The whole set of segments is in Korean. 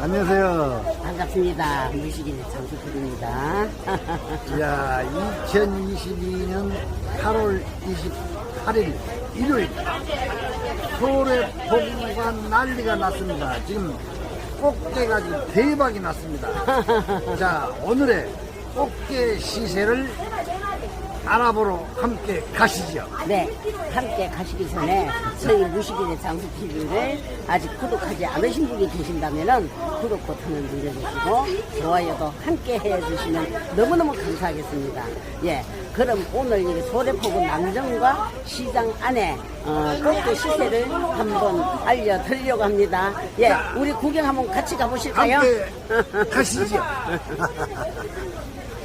안녕하세요. 반갑습니다. 무식인의 장수필입니다. 야, 2022년 8월 28일 일요일 서울의 폭우가 난리가 났습니다. 지금 꽃게가 지금 대박이 났습니다. 자, 오늘의 꽃게 시세를 알아보러 함께 가시죠. 네, 함께 가시기 전에 저희 무식인의 장수TV를 아직 구독하지 않으신 분이 계신다면 구독 버튼을 눌러주시고 좋아요도 함께 해주시면 너무너무 감사하겠습니다. 예, 그럼 오늘 이 소래포구 남정과 시장 안에 어, 꽃게 시세를 한번 알려드리려고 합니다. 예, 우리 구경 한번 같이 가보실까요? 함께 가시죠.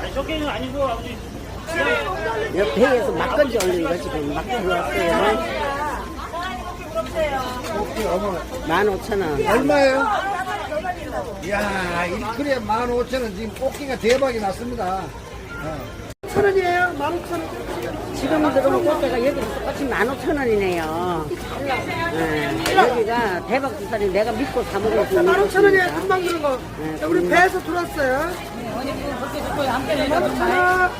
아니, 저게는 아니고 아버지 옆 배에서 막 건져 올린 거 지금 막 들어왔어요. 꽃게 어머, 15,000원. 얼마예요? 이야, 1kg에 15,000원 지금 꽃게가 대박이 났습니다. 지금 들어온 꽃게가 여기 똑같이 15,000원이네요. 네, 여기가 대박 주사리 내가 믿고 사 먹을 수 있는 15,000원이에요. 곳입니다. 금방 주는 거. 네, 자, 우리 금방. 배에서 들어왔어요. 15,000원.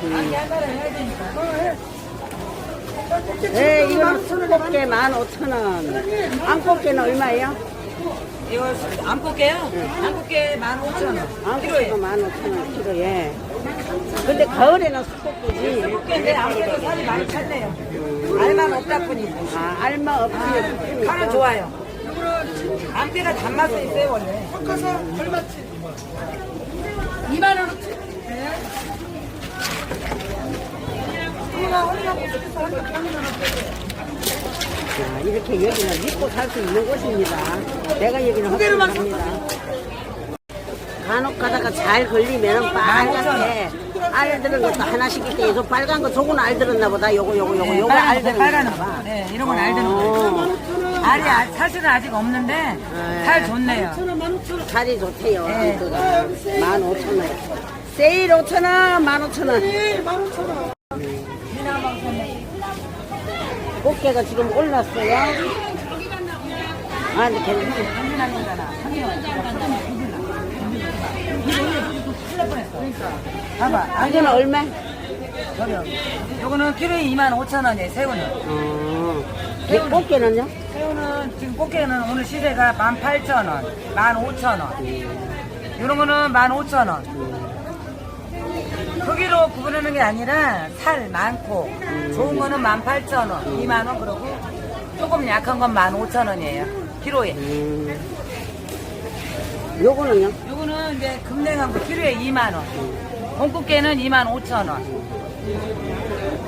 네, 이거는 술꽃게 15,000원. 안꽃게는 얼마예요? 이거 안 볼게요. 안 볼게 15,000원. 안꽃게가 15,000원 키로에. 근데 가을에는. 근데 안 볼도 살이 많이 찼네요. 알만 없다 뿐이지. 아, 알마 없이 없으니까. 살은 좋아요. 안개가 단맛이 있어요, 원래. 섞어서 얼마치? 2만원어치. 자, 이렇게 여기는 믿고 살 수 있는 곳입니다. 내가 여기는 확실합니다. 간혹 가다가 잘 걸리면 빨갛게 알 들은 것도 하나씩 있대. 저 빨간 거 저거는 알 들었나 보다. 요거 요거 요거 요거 알 들었나 빨간 봐. 거. 네, 이런 건 알 드는 거예요. 알이 아- 사실은 아직 없는데 살 좋네요. 살이 좋대요. 네. 그거가 15,000원. 세일 5,000원, 15,000원. 네, 15,000원. 꽃게가 지금 올랐어요. 아, 근데 괜찮아. 봐봐. 이거는 얼마? 요거는 키로에 25,000원이에요, 새우는. 어. 이 꽃게는요? 새우는 지금 꽃게는 오늘 시세가 18,000원, 15,000원. 이런 거는 15,000원. 크기로 구분하는 게 아니라 살 많고 좋은 거는 18,000원, 2만원 그러고 조금 약한 건 15,000원이에요. 키로에. 음. 요거는요? 요거는 이제 금냉한 거 키로에 2만원. 공꽃게는 25,000원.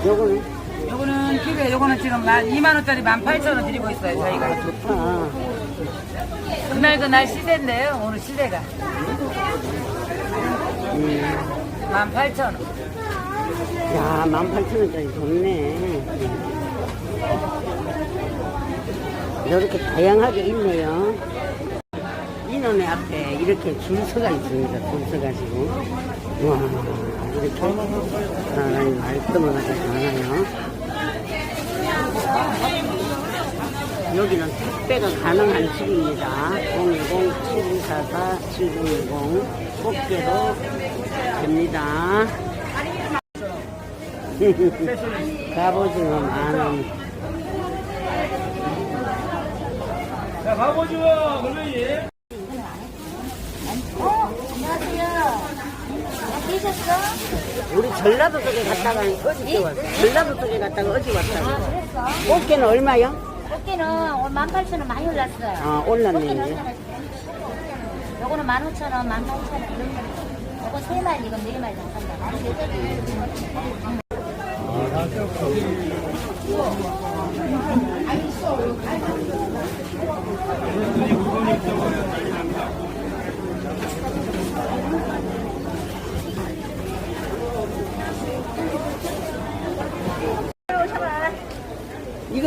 요거는? 요거는 키로에 요거는 지금 2만 원짜리 18,000원 드리고 있어요, 저희가. 좋다. 그날 그날 시세인데요, 오늘 시세가. 18,000원. 야, 18,000원짜리 좋네. 이렇게 다양하게 있네요. 인원의 앞에 이렇게 줄 서가 있습니다. 줄 서가지고. 와, 이렇게 사람이 말끔하게 많아요. 여기는 택배가 가능한 집입니다. 010-7244-7010 꽃게로 됩니다. 갑오징어 만원. 자 가보 죠 그러면 우리 전라도 쪽에 갔다가 어저께 왔어. 전라도 쪽에 갔다가 어제 왔다가. 꽃게는 얼마요? 꽃게는 오늘 18,000원 많이 올랐어요. 아, 올랐네, 꽃게는 이제. 얼마나 요거는 15,000원, 18,000원 이런 거. 요거 세 마리, 이건 네 마리 나간다. 나는 여덟 개.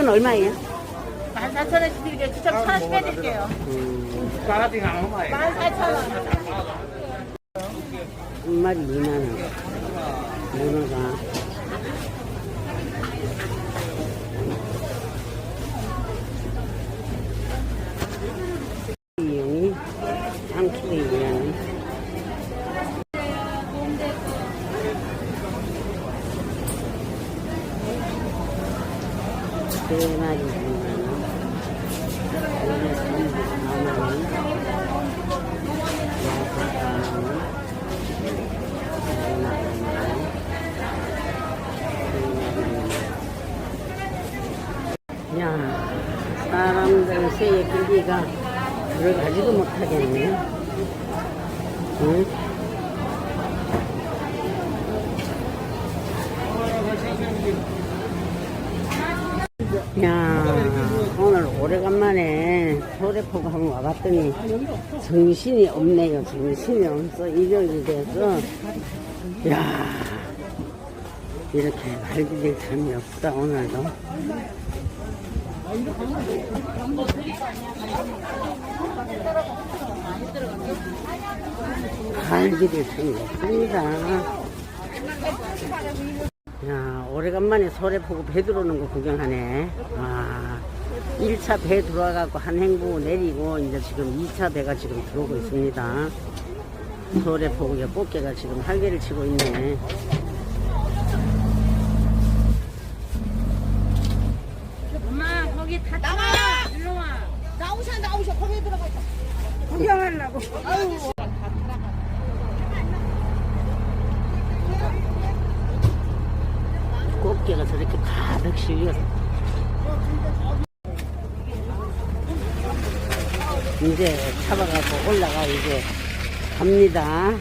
이건 얼마예요? 14,000원씩 드릴게요. 추첨 1,000원씩 빼드릴게요. 18,000원. 한 마리 2만 원. 문어가. 세 마리 2만 원. 요게 전부 4만 원. 여섯 만 원. 야, 사람들 새의 길기가 들어가지도 못하겠네. 응? 야, 오늘 오래간만에 소래포구 한번 와봤더니 정신이 없네요. 정신이 없어. 일요일이 돼서. 야, 이렇게 말들이 재미없다, 오늘도. 갈기를 재미없습니다. 야, 오래간만에 소래포구 배 들어오는 거 구경하네. 아, 1차 배 들어와갖고 한행부 내리고, 이제 지금 2차 배가 지금 들어오고 있습니다. 소래 포구에 꽃게가 지금 활개를 치고 있네. 엄마 거기 다 나와. 일로 와. 나오셔 나오셔 거기에 들어가 있다. 구경하려고. 꽃게가 저렇게 가득 실려서. 이제 잡아가고 올라가 이제 갑니다.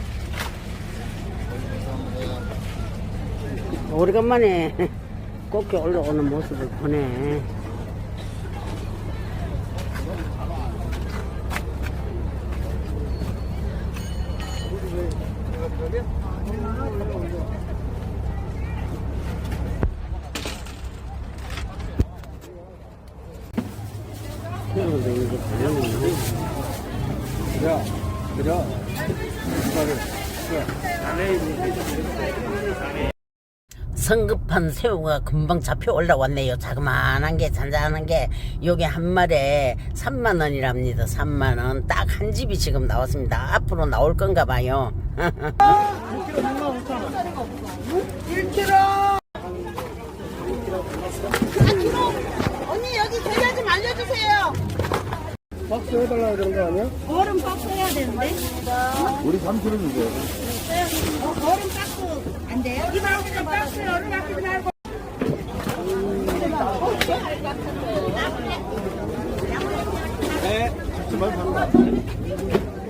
오래간만에 꽃게 올라오는 모습을 보네. 보이네. 그래, 그래. 이거를, 성급한 새우가 금방 잡혀 올라왔네요. 자그마한 게, 잔잔한 게, 요게 한 마리에 3만원이랍니다. 3만원. 딱 한 집이 지금 나왔습니다. 앞으로 나올 건가 봐요. 1kg 박스 해달라 그런 거 아니야? 얼음 박스 해야 되는데. 우리 3kg 주세요. 얼음 박스 안 돼요? 이만큼 박스 얼음 아끼지 말고. 네, 죽지 말고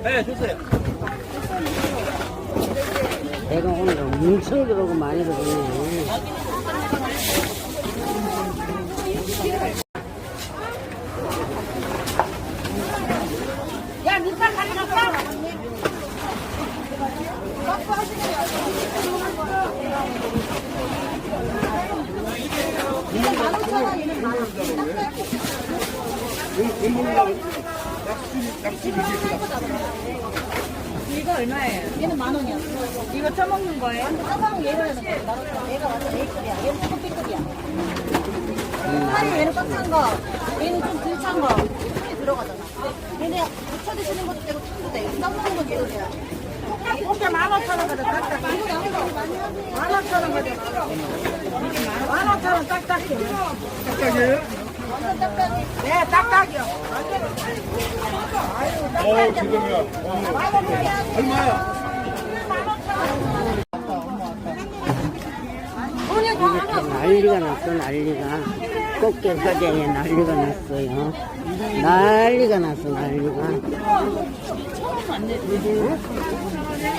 네, 주세요. 내가 오늘 엄청 들어오고 많이 들어오네. 야 니가 가져갈까? 이거 얼마예요? 얘는 만 원이야. 이거 처먹는 거예요? 짜장 원. 얘가 완전 A급이야. 얘는 조금 B급이야. 아니 얘는 꽉찬 거, 얘는 좀덜찬 거. 손이 들어가잖아. 얘네 부쳐 드시는 것도 되고 탕도 돼. 쌈먹는 건 얘도 돼요. 꽃게 만 오천 원 하지. 만 오천 원 거든. 만 오천 원 딱딱해. 완전. 네 딱딱이요. 어, 지금이야. 얼마야? 이렇게 난리가 났어, 난리가. 꽃게 가게에 난리가 났어요. 난리가 났어, 난리가.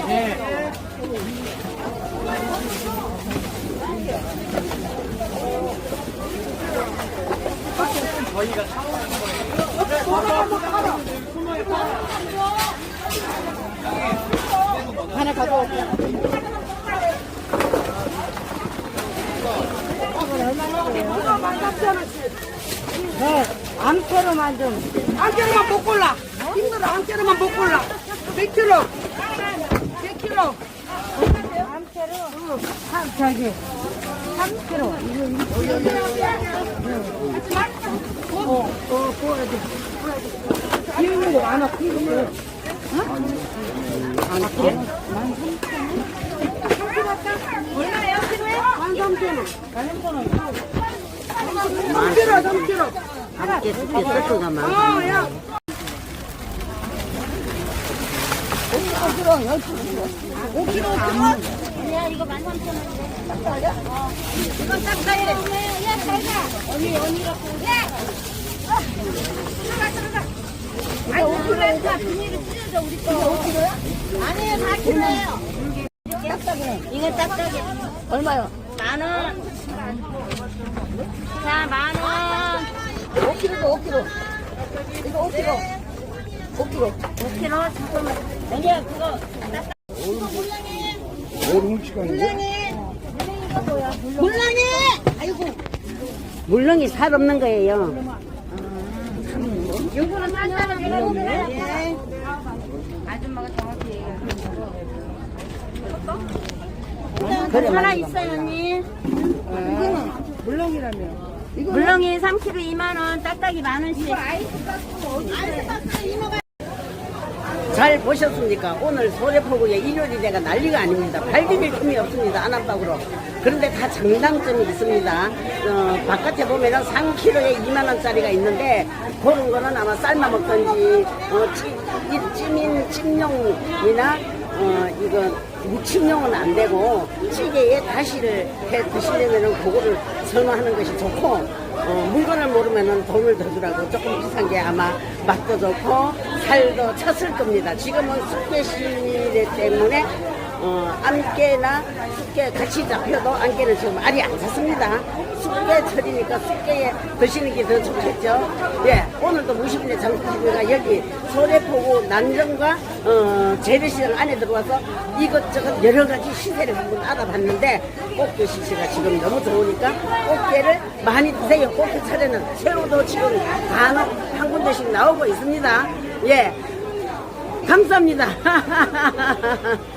네, 암캐로만 좀. 암캐로만 못 골라. 힘들어, 암캐로만 못 골라. 몇 킬로? 몇 킬로? 암캐로? 응, 한, 저기, 3킬로. 어, 어, 구워야 돼. 구워야 돼. 비우는 거 많아, 비우는 거. 얼마예요, 키로에? 만 삼천 원. 만 삼천 원. 3kg, 3kg. 함께 숙제 세트가 많아. 어, 야. 야 이거 13,000원인데 이건 싹다해 야 잘가 언니 언니가 야 들어가 들어가 아니 5kg야 비닐을 찢어져 우리 거 이거 5kg야? 아니에요 4kg예요 딱딱해 이거 딱딱해 얼마요? 만 원. 자 만 원. 5kg도 5kg 이거 5kg 5kg 5kg 잠깐만. 언니야 그거. 뭘훔 치가는데? 물랑이. 아이고. 물렁이 살 없는 거예요. 요거는 쌀쌀한 물렁이네 그래, 하나 맞아. 있어요 언니. 물렁이라며. 물렁이 3kg 2만 원 딱딱이 만 원씩 잘 보셨습니까? 오늘 소래포구에 일요일이 내가 난리가 아닙니다. 발디딜 틈이 없습니다. 안압박으로. 그런데 다 장단점이 있습니다. 어, 바깥에 보면 은 3kg에 2만원짜리가 있는데, 그런 거는 아마 삶아 먹던지, 어, 찌, 이 찜인 찜용이나, 어, 이거 무침용은 안 되고, 찌개에 다시를 해 드시려면은 그거를 선호하는 것이 좋고, 어, 물건을 모르면은 돈을 더 주라고 조금 비싼 게 아마 맛도 좋고 살도 찼을 겁니다. 지금은 숙회 시대 때문에 어, 안개나 숙회 같이 잡혀도 안개는 지금 알이 안 찼습니다. 숙회철이니까 숙회에 드시는 게 더 좋겠죠. 예, 오늘도 무식인의 장수집이가 여기 소래포구 난정과 어, 재래시장 안에 들어와서 이것저것 여러 가지 시세를 한번 알아봤는데 꽃게 시세가 지금 너무 좋으니까 꽃게를 많이 드세요. 꽃게 차례는 새우도 지금 간혹 한 군데씩 나오고 있습니다. 예. 감사합니다.